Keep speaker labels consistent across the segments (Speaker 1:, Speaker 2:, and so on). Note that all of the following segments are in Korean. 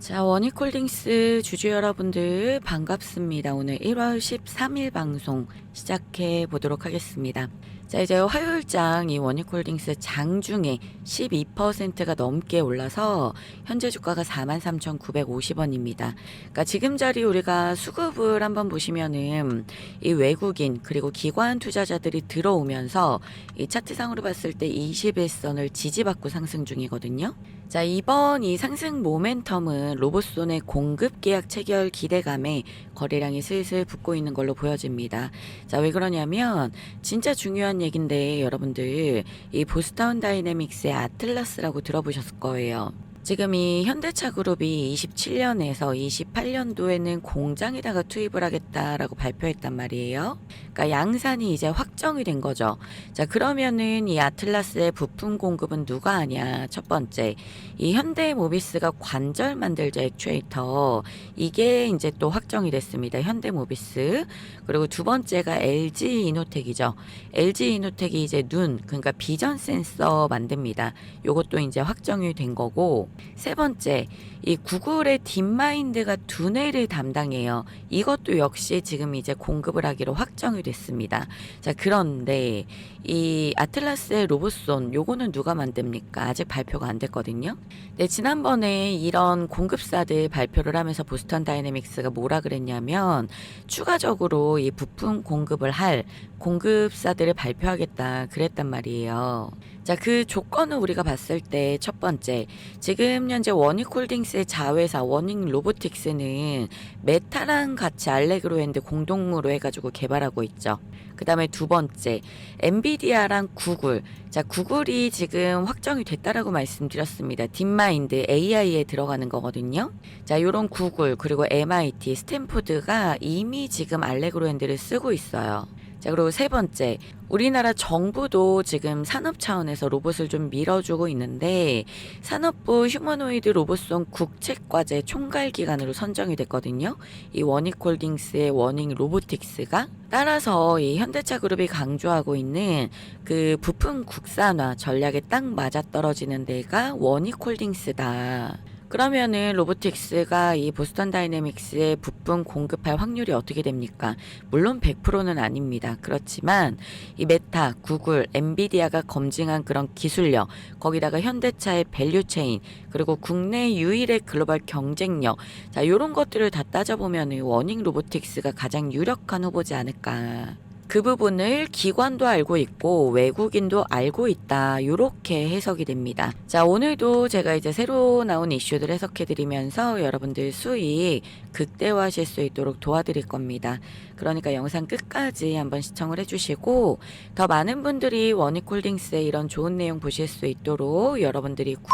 Speaker 1: 자, 원익홀딩스 주주 여러분들 반갑습니다. 오늘 1월 13일 방송 시작해 보도록 하겠습니다. 자, 이제 화요일장 이 원익홀딩스 장중에 12%가 넘게 올라서 현재 주가가 43,950원입니다. 그러니까 지금 자리 우리가 수급을 한번 보시면은 이 외국인 그리고 기관 투자자들이 들어오면서 이 차트상으로 봤을 때 21선을 지지받고 상승 중이거든요. 자, 이번 이 상승 모멘텀은 로봇손의 공급 계약 체결 기대감에 거래량이 슬슬 붙고 있는 걸로 보여집니다. 자, 왜 그러냐면 진짜 중요한 얘긴데 여러분들 이 보스타운 다이내믹스의 아틀라스라고 들어보셨을 거예요. 지금 이 현대차 그룹이 27년에서 28년도에는 공장에다가 투입을 하겠다라고 발표했단 말이에요. 그러니까 양산이 이제 확정이 된 거죠. 자, 그러면은 이 아틀라스의 부품 공급은 누가 하냐? 첫 번째, 이 현대모비스가 관절 만들자 액추에이터 이게 이제 또 확정이 됐습니다. 현대모비스. 그리고 두 번째가 LG 이노텍이죠. LG 이노텍이 이제 눈, 그러니까 비전 센서 만듭니다. 요것도 이제 확정이 된 거고 세 번째, 이 구글의 딥마인드가 두뇌를 담당해요. 이것도 역시 지금 이제 공급을 하기로 확정이 됐습니다. 자, 그런데 이 아틀라스의 로봇손 요거는 누가 만듭니까? 아직 발표가 안 됐거든요. 네, 지난번에 이런 공급사들 발표를 하면서 보스턴 다이내믹스가 뭐라 그랬냐면 추가적으로 이 부품 공급을 할 공급사들을 발표하겠다 그랬단 말이에요. 자, 그 조건을 우리가 봤을 때 첫 번째, 지금 현재 원익홀딩스의 자회사 원익 로보틱스는 메타랑 같이 알레그로 핸드 공동으로 해가지고 개발하고 있죠. 그 다음에 두 번째, 엔비디아랑 구글. 자, 구글이 지금 확정이 됐다라고 말씀드렸습니다. 딥마인드 AI에 들어가는 거거든요. 자, 요런 구글, 그리고 MIT, 스탠포드가 이미 지금 알레그로 핸드를 쓰고 있어요. 자, 그리고 세 번째. 우리나라 정부도 지금 산업 차원에서 로봇을 좀 밀어주고 있는데 산업부 휴머노이드 로봇송 국책과제 총괄 기관으로 선정이 됐거든요. 이 원익홀딩스의 원익 로보틱스가 따라서 이 현대차 그룹이 강조하고 있는 그 부품 국산화 전략에 딱 맞아 떨어지는 데가 원익홀딩스다. 그러면은 로보틱스가 이 보스턴 다이내믹스의 부품 공급할 확률이 어떻게 됩니까? 물론 100%는 아닙니다. 그렇지만 이 메타, 구글, 엔비디아가 검증한 그런 기술력, 거기다가 현대차의 밸류 체인, 그리고 국내 유일의 글로벌 경쟁력, 자, 요런 것들을 다 따져보면은 원익 로보틱스가 가장 유력한 후보지 않을까. 그 부분을 기관도 알고 있고 외국인도 알고 있다. 요렇게 해석이 됩니다. 자, 오늘도 제가 이제 새로 나온 이슈들 해석해 드리면서 여러분들 수익 극대화하실 수 있도록 도와드릴 겁니다. 그러니까 영상 끝까지 한번 시청을 해주시고 더 많은 분들이 원익홀딩스의 이런 좋은 내용 보실 수 있도록 여러분들이 구독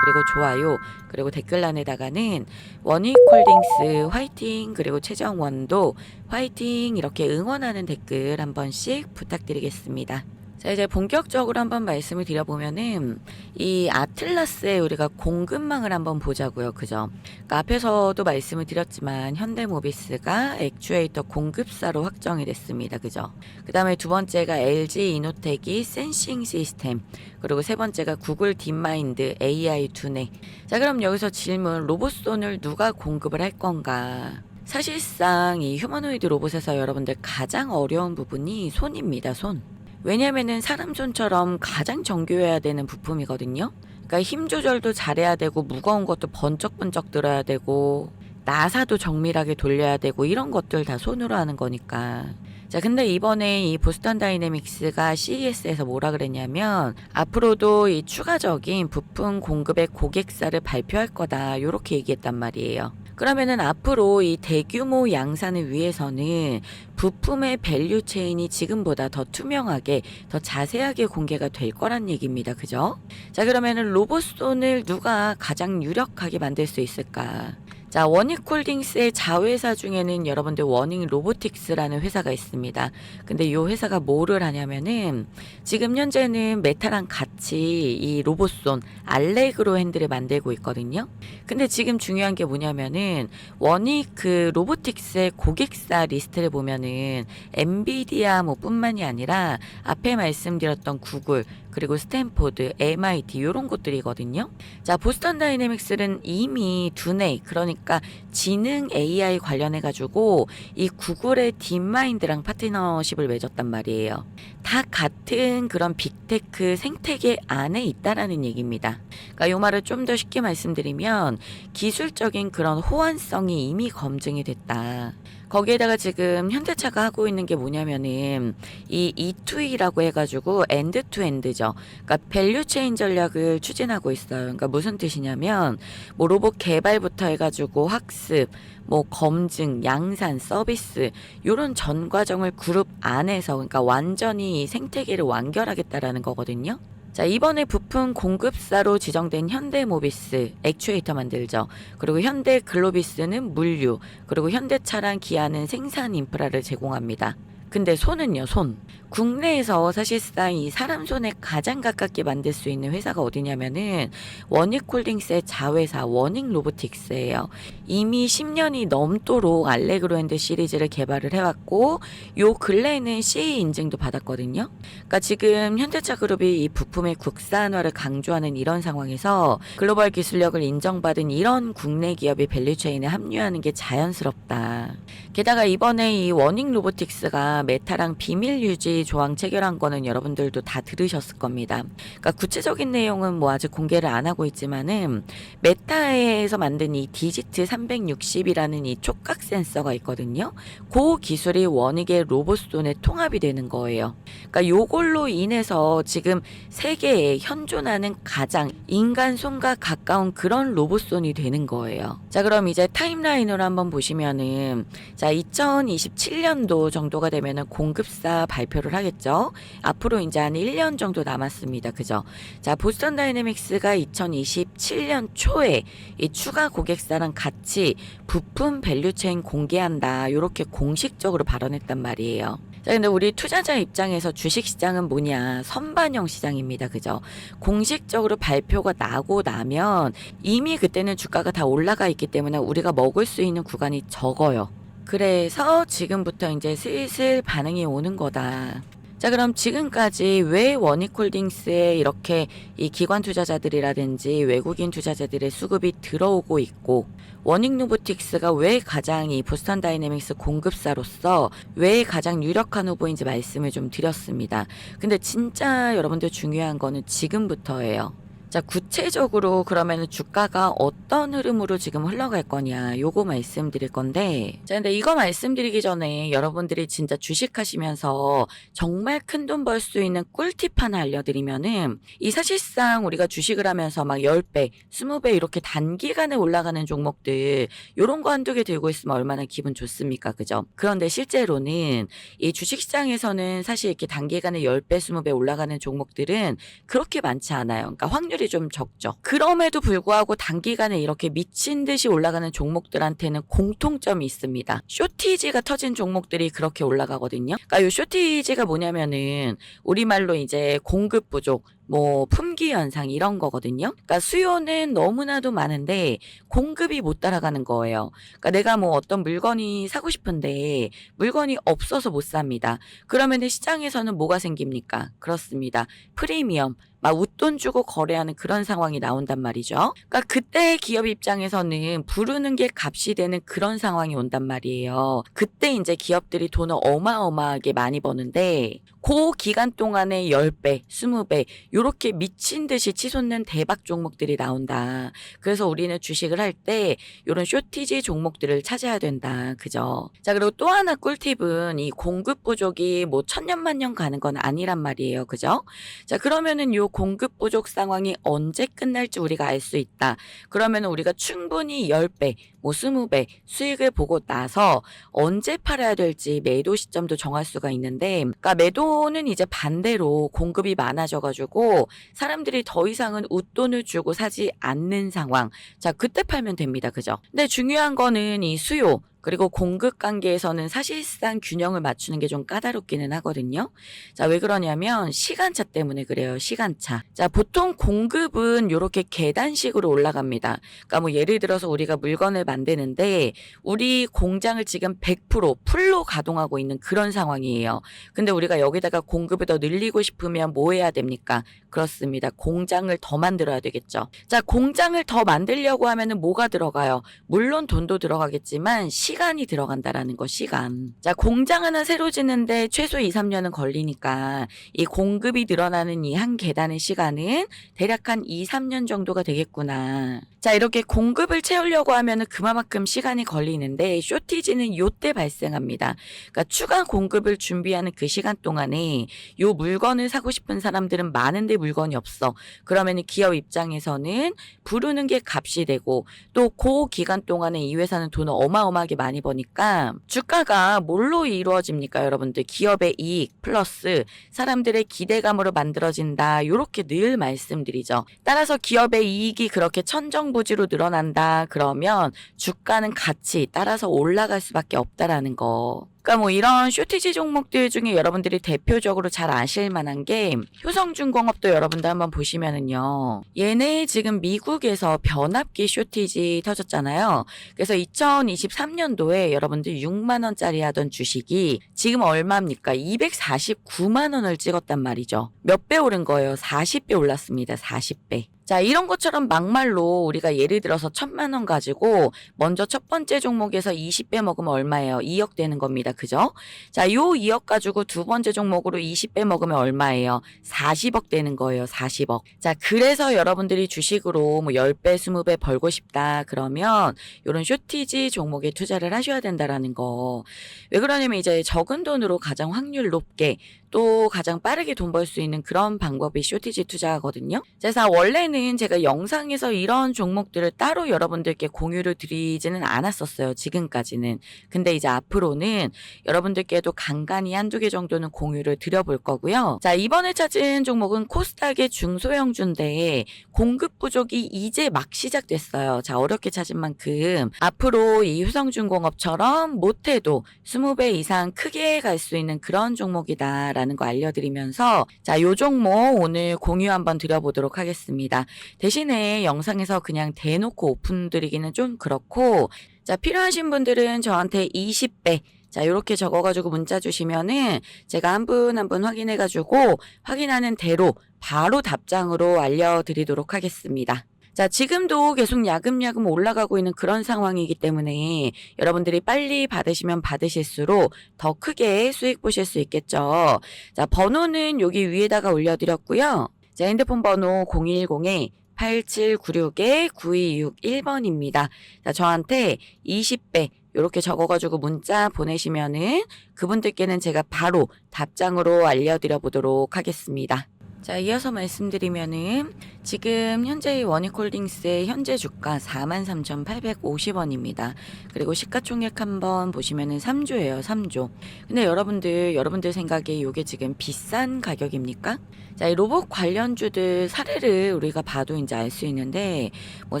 Speaker 1: 그리고 좋아요 그리고 댓글란에다가는 원익홀딩스 화이팅 그리고 최정원도 화이팅 이렇게 응원하는 댓글 한 번씩 부탁드리겠습니다. 자 이제 본격적으로 한번 말씀을 드려보면은 이 아틀라스의 우리가 공급망을 한번 보자고요. 그죠? 그러니까 앞에서도 말씀을 드렸지만 현대모비스가 액추에이터 공급사로 확정이 됐습니다. 그죠? 그 다음에 두 번째가 LG 이노텍이 센싱 시스템 그리고 세 번째가 구글 딥마인드 AI 두뇌. 자 그럼 여기서 질문 로봇손을 누가 공급을 할 건가? 사실상 이 휴머노이드 로봇에서 여러분들 가장 어려운 부분이 손입니다 손 왜냐면은 사람 손처럼 가장 정교해야 되는 부품이거든요. 그러니까 힘 조절도 잘해야 되고 무거운 것도 번쩍번쩍 들어야 되고 나사도 정밀하게 돌려야 되고 이런 것들 다 손으로 하는 거니까. 자, 근데 이번에 이 보스턴 다이내믹스가 CES에서 뭐라 그랬냐면 앞으로도 이 추가적인 부품 공급의 고객사를 발표할 거다. 요렇게 얘기했단 말이에요. 그러면은 앞으로 이 대규모 양산을 위해서는 부품의 밸류 체인이 지금보다 더 투명하게 더 자세하게 공개가 될 거란 얘기입니다. 그죠? 자, 그러면은 로봇손을 누가 가장 유력하게 만들 수 있을까? 자, 원익홀딩스의 자회사 중에는 여러분들 원익 로보틱스라는 회사가 있습니다. 근데 이 회사가 뭐를 하냐면은 지금 현재는 메타랑 같이 이 로봇손 알레그로 핸들을 만들고 있거든요. 근데 지금 중요한 게 뭐냐면은 원익 그 로보틱스의 고객사 리스트를 보면은 엔비디아 뭐 뿐만이 아니라 앞에 말씀드렸던 구글 그리고 스탠포드, MIT 이런 곳들이거든요. 자, 보스턴 다이내믹스는 이미 두뇌 그러니까 지능 AI 관련해 가지고 이 구글의 딥마인드랑 파트너십을 맺었단 말이에요. 다 같은 그런 빅테크 생태계 안에 있다라는 얘기입니다. 그러니까 요 말을 좀 더 쉽게 말씀드리면 기술적인 그런 호환성이 이미 검증이 됐다. 거기에다가 지금 현대차가 하고 있는 게 뭐냐면은 이 E2E라고 해가지고 엔드 투 엔드죠. 그러니까 밸류 체인 전략을 추진하고 있어요. 그러니까 무슨 뜻이냐면 뭐 로봇 개발부터 해가지고 학습, 뭐 검증, 양산, 서비스 요런 전 과정을 그룹 안에서 그러니까 완전히 이 생태계를 완결하겠다라는 거거든요. 자, 이번에 부품 공급사로 지정된 현대모비스 액추에이터 만들죠. 그리고 현대 글로비스는 물류, 그리고 현대차랑 기아는 생산 인프라를 제공합니다. 근데 손은요, 손. 국내에서 사실상 이 사람 손에 가장 가깝게 만들 수 있는 회사가 어디냐면은 원익홀딩스의 자회사 원익 로보틱스예요. 이미 10년이 넘도록 알레그로 핸드 시리즈를 개발을 해왔고 요 근래에는 CE 인증도 받았거든요. 그러니까 지금 현대차 그룹이 이 부품의 국산화를 강조하는 이런 상황에서 글로벌 기술력을 인정받은 이런 국내 기업이 밸류체인에 합류하는 게 자연스럽다. 게다가 이번에 이 워닝 로보틱스가 메타랑 비밀 유지 조항 체결한 거는 여러분들도 다 들으셨을 겁니다. 그러니까 구체적인 내용은 뭐 아직 공개를 안 하고 있지만은 메타에서 만든 이 디지트 360이라는 이 촉각 센서가 있거든요. 그 기술이 원익의 로봇 손에 통합이 되는 거예요. 그러니까 요걸로 인해서 지금 세계에 현존하는 가장 인간 손과 가까운 그런 로봇 손이 되는 거예요. 자, 그럼 이제 타임라인으로 한번 보시면은 자, 2027년도 정도가 되면 은 공급사 발표를 하겠죠. 앞으로 이제 한 1년 정도 남았습니다. 그죠? 자, 보스턴 다이내믹스가 2027년 초에 이 추가 고객사랑 같이 부품 밸류체인 공개한다. 이렇게 공식적으로 발언했단 말이에요. 자, 근데 우리 투자자 입장에서 주식 시장은 뭐냐? 선반영 시장입니다. 그죠? 공식적으로 발표가 나고 나면 이미 그때는 주가가 다 올라가 있기 때문에 우리가 먹을 수 있는 구간이 적어요. 그래서 지금부터 이제 슬슬 반응이 오는 거다. 자, 그럼 지금까지 왜 원익홀딩스에 이렇게 이 기관 투자자들이라든지 외국인 투자자들의 수급이 들어오고 있고, 원익 로보틱스가 왜 가장 이 보스턴 다이내믹스 공급사로서 왜 가장 유력한 후보인지 말씀을 좀 드렸습니다. 근데 진짜 여러분들 중요한 거는 지금부터예요. 자, 구체적으로 그러면 주가가 어떤 흐름으로 지금 흘러갈 거냐, 요거 말씀드릴 건데, 자, 근데 이거 말씀드리기 전에 여러분들이 진짜 주식하시면서 정말 큰 돈 벌 수 있는 꿀팁 하나 알려드리면은, 이 사실상 우리가 주식을 하면서 막 10배, 20배 이렇게 단기간에 올라가는 종목들, 요런 거 한두 개 들고 있으면 얼마나 기분 좋습니까? 그죠? 그런데 실제로는 이 주식시장에서는 사실 이렇게 단기간에 10배, 20배 올라가는 종목들은 그렇게 많지 않아요. 그러니까 확률이 좀 적죠. 그럼에도 불구하고 단기간에 이렇게 미친 듯이 올라가는 종목들한테는 공통점이 있습니다. 쇼티지가 터진 종목들이 그렇게 올라가거든요. 그러니까 이 쇼티지가 뭐냐면은 우리말로 이제 공급 부족, 뭐 품귀 현상 이런 거거든요. 그러니까 수요는 너무나도 많은데 공급이 못 따라가는 거예요. 그러니까 내가 뭐 어떤 물건이 사고 싶은데 물건이 없어서 못 삽니다. 그러면은 시장에서는 뭐가 생깁니까? 그렇습니다. 프리미엄 막 웃돈 주고 거래하는 그런 상황이 나온단 말이죠. 그러니까 그때 기업 입장에서는 부르는 게 값이 되는 그런 상황이 온단 말이에요. 그때 이제 기업들이 돈을 어마어마하게 많이 버는데 그 기간 동안에 10배, 20배 요렇게 미친 듯이 치솟는 대박 종목들이 나온다. 그래서 우리는 주식을 할 때 요런 쇼티지 종목들을 찾아야 된다. 그죠? 자, 그리고 또 하나 꿀팁은 이 공급 부족이 뭐 천년만년 가는 건 아니란 말이에요. 그죠? 자, 그러면은 요 공급 부족 상황이 언제 끝날지 우리가 알 수 있다. 그러면 우리가 충분히 10배, 뭐 20배 수익을 보고 나서 언제 팔아야 될지 매도 시점도 정할 수가 있는데, 그러니까 매도는 이제 반대로 공급이 많아져 가지고 사람들이 더 이상은 웃돈을 주고 사지 않는 상황. 자, 그때 팔면 됩니다. 그죠? 근데 중요한 거는 이 수요, 그리고 공급 관계에서는 사실상 균형을 맞추는 게 좀 까다롭기는 하거든요. 자, 왜 그러냐면 시간차 때문에 그래요. 시간차. 자, 보통 공급은 이렇게 계단식으로 올라갑니다. 그러니까 뭐 예를 들어서 우리가 물건을 만드는데 우리 공장을 지금 100% 풀로 가동하고 있는 그런 상황이에요. 근데 우리가 여기다가 공급을 더 늘리고 싶으면 뭐 해야 됩니까? 그렇습니다. 공장을 더 만들어야 되겠죠. 자, 공장을 더 만들려고 하면은 뭐가 들어가요? 물론 돈도 들어가겠지만 시간이 들어간다라는 거, 시간. 자, 공장 하나 새로 짓는데 최소 2, 3년은 걸리니까 이 공급이 늘어나는 이 한 계단의 시간은 대략 한 2, 3년 정도가 되겠구나. 자, 이렇게 공급을 채우려고 하면은 그만큼 시간이 걸리는데 쇼티지는 요때 발생합니다. 그러니까 추가 공급을 준비하는 그 시간 동안에 요 물건을 사고 싶은 사람들은 많은데 물건이 없어. 그러면 기업 입장에서는 부르는 게 값이 되고 또 그 기간 동안에 이 회사는 돈을 어마어마하게 많이 버니까 주가가 뭘로 이루어집니까 여러분들? 기업의 이익 플러스 사람들의 기대감으로 만들어진다. 요렇게 늘 말씀드리죠. 따라서 기업의 이익이 그렇게 천정부지로 늘어난다. 그러면 주가는 같이 따라서 올라갈 수밖에 없다라는 거 그러니까 뭐 이런 쇼티지 종목들 중에 여러분들이 대표적으로 잘 아실 만한 게 효성중공업도 여러분들 한번 보시면은요. 얘네 지금 미국에서 변압기 쇼티지 터졌잖아요. 그래서 2023년도에 여러분들 6만 원짜리 하던 주식이 지금 얼마입니까? 249만 원을 찍었단 말이죠. 몇 배 오른 거예요? 40배 올랐습니다. 40배. 자, 이런 것처럼 막말로 우리가 예를 들어서 천만 원 가지고 먼저 첫 번째 종목에서 20배 먹으면 얼마예요? 2억 되는 겁니다. 그죠? 자, 요 2억 가지고 두 번째 종목으로 20배 먹으면 얼마예요? 40억 되는 거예요. 40억. 자, 그래서 여러분들이 주식으로 뭐 10배, 20배 벌고 싶다. 그러면 요런 쇼티지 종목에 투자를 하셔야 된다라는 거. 왜 그러냐면 이제 적은 돈으로 가장 확률 높게 또 가장 빠르게 돈 벌 수 있는 그런 방법이 쇼티지 투자거든요. 그래서 원래는 제가 영상에서 이런 종목들을 따로 여러분들께 공유를 드리지는 않았었어요. 지금까지는. 근데 이제 앞으로는 여러분들께도 간간히 한두 개 정도는 공유를 드려볼 거고요. 자, 이번에 찾은 종목은 코스닥의 중소형주인데 공급 부족이 이제 막 시작됐어요. 자, 어렵게 찾은 만큼 앞으로 이 효성중공업처럼 못해도 20배 이상 크게 갈 수 있는 그런 종목이다 라는 거 알려드리면서 자, 요 종목 오늘 공유 한번 드려보도록 하겠습니다. 대신에 영상에서 그냥 대놓고 오픈드리기는 좀 그렇고 자, 필요하신 분들은 저한테 20배 자, 요렇게 적어가지고 문자 주시면은 제가 한 분 한 분 확인해가지고 확인하는 대로 바로 답장으로 알려드리도록 하겠습니다. 자, 지금도 계속 야금야금 올라가고 있는 그런 상황이기 때문에 여러분들이 빨리 받으시면 받으실수록 더 크게 수익 보실 수 있겠죠. 자, 번호는 여기 위에다가 올려드렸고요. 자, 핸드폰 번호 010에 8796-9261번입니다. 자, 저한테 20배 이렇게 적어가지고 문자 보내시면은 그분들께는 제가 바로 답장으로 알려드려 보도록 하겠습니다. 자, 이어서 말씀드리면은 지금 현재 원익홀딩스의 현재 주가 43,850원입니다. 그리고 시가총액 한번 보시면은 3조예요, 3조. 근데 여러분들, 여러분들 생각에 이게 지금 비싼 가격입니까? 자, 이 로봇 관련주들 사례를 우리가 봐도 이제 알 수 있는데, 뭐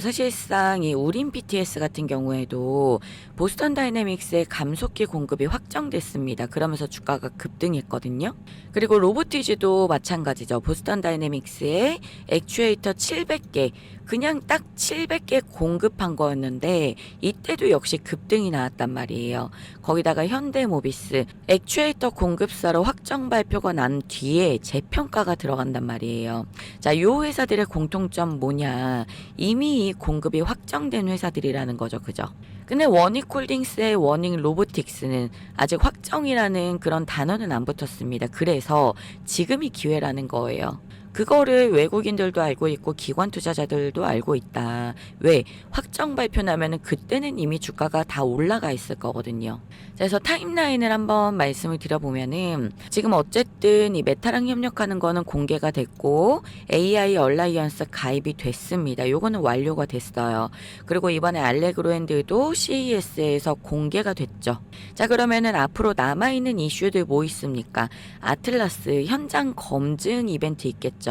Speaker 1: 사실상 이 우린 BTS 같은 경우에도 보스턴 다이내믹스의 감속기 공급이 확정됐습니다. 그러면서 주가가 급등했거든요. 그리고 로보티즈도 마찬가지죠. 보스턴 다이내믹스의 액추에이터 700개, 그냥 딱 700개 공급한 거였는데 이때도 역시 급등이 나왔단 말이에요. 거기다가 현대모비스 액추에이터 공급사로 확정 발표가 난 뒤에 재평가가 들어간단 말이에요. 자, 요 회사들의 공통점 뭐냐? 이미 이 공급이 확정된 회사들이라는 거죠. 그죠? 근데 원익홀딩스의 원익 로보틱스는 아직 확정이라는 그런 단어는 안 붙었습니다. 그래서 지금이 기회라는 거예요. 그거를 외국인들도 알고 있고 기관 투자자들도 알고 있다. 왜? 확정 발표 나면은 그때는 이미 주가가 다 올라가 있을 거거든요. 그래서 타임라인을 한번 말씀을 드려보면은 지금 어쨌든 이 메타랑 협력하는 거는 공개가 됐고 AI 얼라이언스 가입이 됐습니다. 요거는 완료가 됐어요. 그리고 이번에 알레그로핸드도 CES에서 공개가 됐죠. 자 그러면은 앞으로 남아있는 이슈들 뭐 있습니까? 아틀라스 현장 검증 이벤트 있겠죠.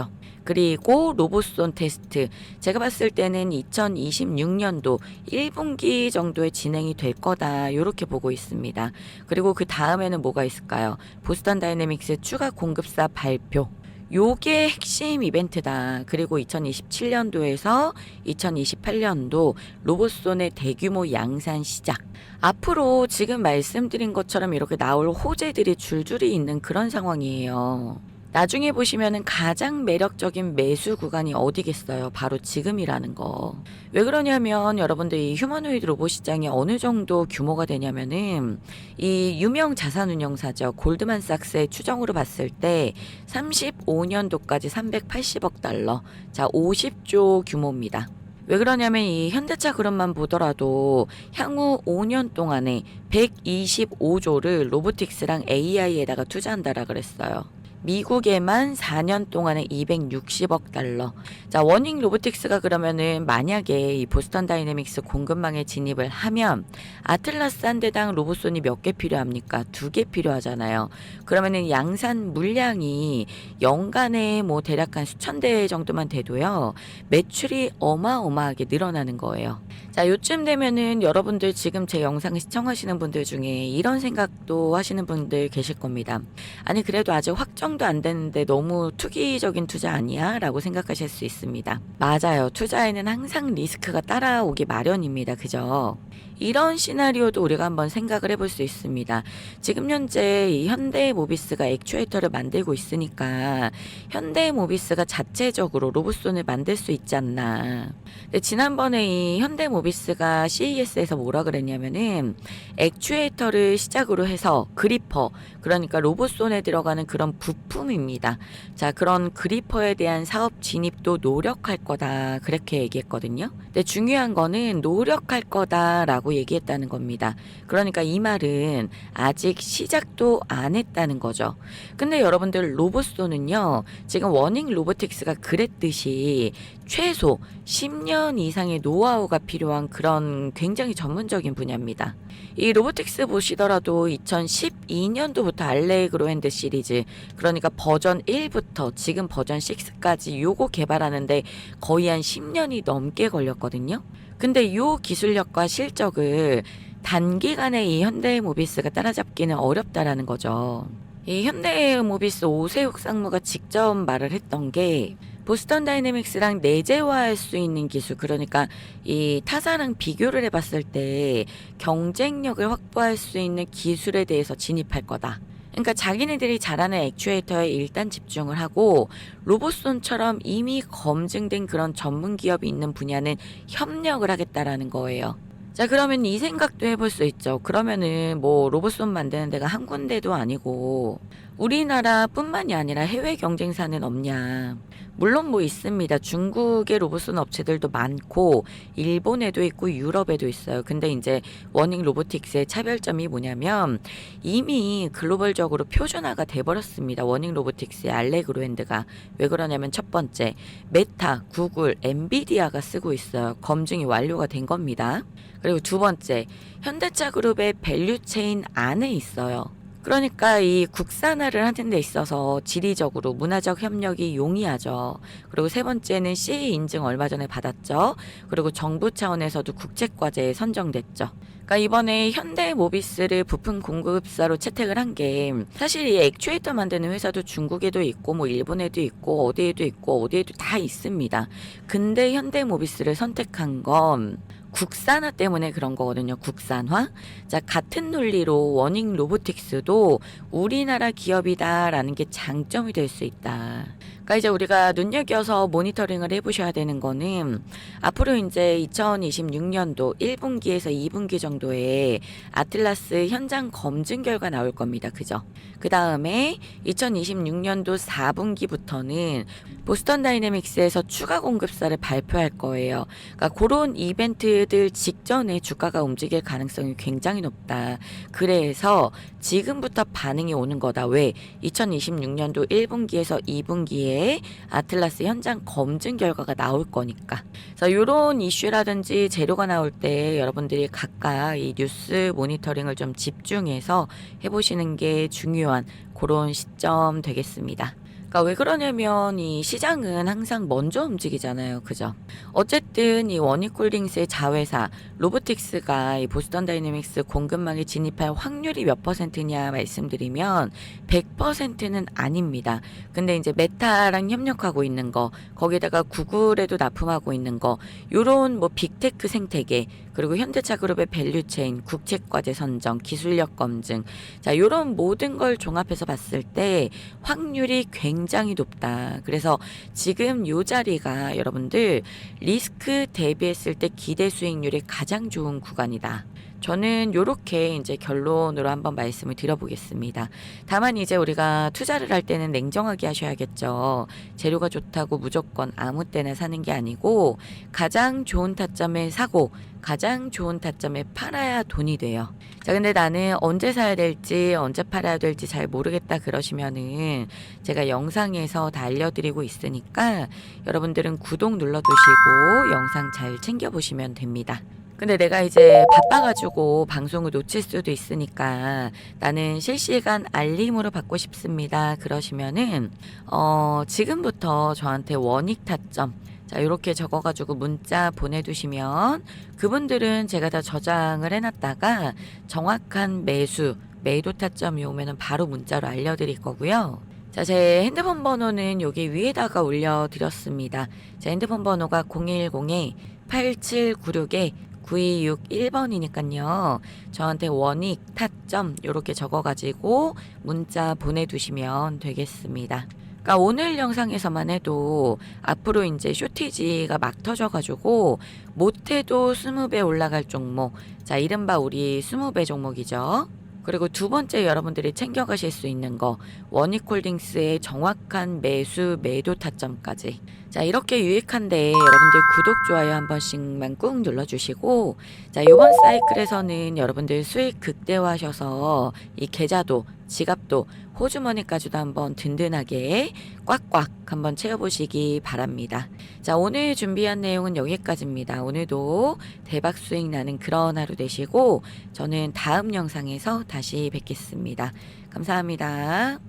Speaker 1: 그리고 로봇손 테스트. 제가 봤을 때는 2026년도 1분기 정도에 진행이 될 거다. 이렇게 보고 있습니다. 그리고 그 다음에는 뭐가 있을까요? 보스턴 다이내믹스 추가 공급사 발표. 요게 핵심 이벤트다. 그리고 2027년도에서 2028년도 로봇손의 대규모 양산 시작. 앞으로 지금 말씀드린 것처럼 이렇게 나올 호재들이 줄줄이 있는 그런 상황이에요. 나중에 보시면은 가장 매력적인 매수 구간이 어디겠어요? 바로 지금이라는 거. 왜 그러냐면 여러분들 이 휴머노이드 로봇 시장이 어느 정도 규모가 되냐면은 이 유명 자산운용사죠. 골드만삭스의 추정으로 봤을 때 35년도까지 380억 달러. 자, 50조 규모입니다. 왜 그러냐면 이 현대차 그룹만 보더라도 향후 5년 동안에 125조를 로보틱스랑 AI에다가 투자한다라 그랬어요. 미국에만 4년 동안에 260억 달러. 자, 워닝 로보틱스가 그러면은 만약에 이 보스턴 다이내믹스 공급망에 진입을 하면 아틀라스 한 대당 로봇손이 몇 개 필요합니까? 두 개 필요하잖아요. 그러면은 양산 물량이 연간에 뭐 대략 한 수천 대 정도만 돼도요. 매출이 어마어마하게 늘어나는 거예요. 자, 요쯤 되면은 여러분들 지금 제 영상 시청하시는 분들 중에 이런 생각도 하시는 분들 계실 겁니다. 아니, 그래도 아직 확정도 안 됐는데 너무 투기적인 투자 아니야? 라고 생각하실 수 있습니다. 맞아요. 투자에는 항상 리스크가 따라오기 마련입니다. 그죠? 이런 시나리오도 우리가 한번 생각을 해볼 수 있습니다. 지금 현재 이 현대 모비스가 액추에이터를 만들고 있으니까 현대 모비스가 자체적으로 로봇손을 만들 수 있지 않나. 근데 지난번에 이 현대 모비스가 CES에서 뭐라 그랬냐면은 액추에이터를 시작으로 해서 그리퍼 그러니까 로봇손에 들어가는 그런 부품입니다. 자 그런 그리퍼에 대한 사업 진입도 노력할 거다 그렇게 얘기했거든요. 근데 중요한 거는 노력할 거다라고 얘기했다는 겁니다. 그러니까 이 말은 아직 시작도 안 했다는 거죠. 근데 여러분들 로봇손은요 지금 워닝 로보틱스가 그랬듯이 최소 10년 이상의 노하우가 필요한 그런 굉장히 전문적인 분야입니다. 이 로보틱스 보시더라도 2012년도부터 알레그로 핸드 시리즈 그러니까 버전 1부터 지금 버전 6까지 요거 개발하는데 거의 한 10년이 넘게 걸렸거든요. 근데 요 기술력과 실적을 단기간에 이 현대모비스가 따라잡기는 어렵다라는 거죠. 이 현대모비스 오세욱 상무가 직접 말을 했던 게 보스턴 다이내믹스랑 내재화할 수 있는 기술 그러니까 이 타사랑 비교를 해봤을 때 경쟁력을 확보할 수 있는 기술에 대해서 진입할 거다. 그러니까 자기네들이 잘하는 액추에이터에 일단 집중을 하고 로봇손처럼 이미 검증된 그런 전문 기업이 있는 분야는 협력을 하겠다라는 거예요. 자 그러면 이 생각도 해볼 수 있죠. 그러면은 뭐 로봇손 만드는 데가 한 군데도 아니고 우리나라뿐만이 아니라 해외 경쟁사는 없냐. 물론 뭐 있습니다. 중국의 로봇손 업체들도 많고 일본에도 있고 유럽에도 있어요. 근데 이제 워닝 로보틱스의 차별점이 뭐냐면 이미 글로벌적으로 표준화가 돼 버렸습니다. 워닝 로보틱스의 알레그로 핸드가 왜 그러냐면 첫 번째 메타, 구글, 엔비디아가 쓰고 있어요. 검증이 완료가 된 겁니다. 그리고 두 번째 현대차 그룹의 밸류체인 안에 있어요. 그러니까 이 국산화를 하는 데 있어서 지리적으로 문화적 협력이 용이하죠. 그리고 세 번째는 CE 인증 얼마 전에 받았죠. 그리고 정부 차원에서도 국제과제에 선정됐죠. 그러니까 이번에 현대 모비스를 부품 공급사로 채택을 한 게 사실 이 액추에이터 만드는 회사도 중국에도 있고 뭐 일본에도 있고 어디에도 있고 어디에도 다 있습니다. 근데 현대 모비스를 선택한 건 국산화 때문에 그런 거거든요. 국산화. 자, 같은 논리로 워닝 로보틱스도 우리나라 기업이다라는 게 장점이 될 수 있다. 그러니까 이제 우리가 눈여겨서 모니터링을 해보셔야 되는 거는 앞으로 이제 2026년도 1분기에서 2분기 정도에 아틀라스 현장 검증 결과 나올 겁니다. 그죠? 그 다음에 2026년도 4분기부터는 보스턴 다이내믹스에서 추가 공급사를 발표할 거예요. 그러니까 그런 이벤트 들 직전에 주가가 움직일 가능성이 굉장히 높다. 그래서 지금부터 반응이 오는 거다. 왜? 2026년도 1분기에서 2분기에 아틀라스 현장 검증 결과가 나올 거니까. 그래서 이런 이슈라든지 재료가 나올 때 여러분들이 각각 이 뉴스 모니터링을 좀 집중해서 해보시는 게 중요한 그런 시점 되겠습니다. 그러니까 왜 그러냐면 이 시장은 항상 먼저 움직이잖아요. 그죠? 어쨌든 이 원익홀딩스의 자회사 로보틱스가 이 보스턴 다이내믹스 공급망에 진입할 확률이 몇 퍼센트냐 말씀드리면 100%는 아닙니다. 근데 이제 메타랑 협력하고 있는 거, 거기다가 구글에도 납품하고 있는 거, 요런 뭐 빅테크 생태계, 그리고 현대차 그룹의 밸류체인, 국책과제 선정, 기술력 검증, 자, 요런 모든 걸 종합해서 봤을 때 확률이 굉장히 높다. 그래서 지금 요 자리가 여러분들 리스크 대비했을 때 기대 수익률이 가장 좋은 구간이다. 저는 요렇게 이제 결론으로 한번 말씀을 드려보겠습니다. 다만 이제 우리가 투자를 할 때는 냉정하게 하셔야겠죠. 재료가 좋다고 무조건 아무 때나 사는 게 아니고 가장 좋은 타점에 사고 가장 좋은 타점에 팔아야 돈이 돼요. 자, 근데 나는 언제 사야 될지 언제 팔아야 될지 잘 모르겠다 그러시면은 제가 영상에서 다 알려드리고 있으니까 여러분들은 구독 눌러두시고 영상 잘 챙겨보시면 됩니다. 근데 내가 이제 바빠가지고 방송을 놓칠 수도 있으니까 나는 실시간 알림으로 받고 싶습니다. 그러시면은 어 지금부터 저한테 원익 타점 자 이렇게 적어가지고 문자 보내두시면 그분들은 제가 다 저장을 해놨다가 정확한 매수 매도 타점이 오면은 바로 문자로 알려드릴 거고요. 자, 제 핸드폰 번호는 여기 위에다가 올려드렸습니다. 제 핸드폰 번호가 010-8796에 9261번이니까요. 저한테 원익, 타점 요렇게 적어가지고 문자 보내두시면 되겠습니다. 그러니까 오늘 영상에서만 해도 앞으로 이제 쇼티지가 막 터져가지고 못해도 20배 올라갈 종목. 자, 이른바 우리 20배 종목이죠. 그리고 두 번째 여러분들이 챙겨가실 수 있는 거 원익홀딩스의 정확한 매수 매도 타점까지. 자 이렇게 유익한데 여러분들 구독 좋아요 한 번씩만 꾹 눌러주시고 자 이번 사이클에서는 여러분들 수익 극대화하셔서 이 계좌도 지갑도 호주머니까지도 한번 든든하게 꽉꽉 한번 채워보시기 바랍니다. 자 오늘 준비한 내용은 여기까지입니다. 오늘도 대박 수익 나는 그런 하루 되시고 저는 다음 영상에서 다시 뵙겠습니다. 감사합니다.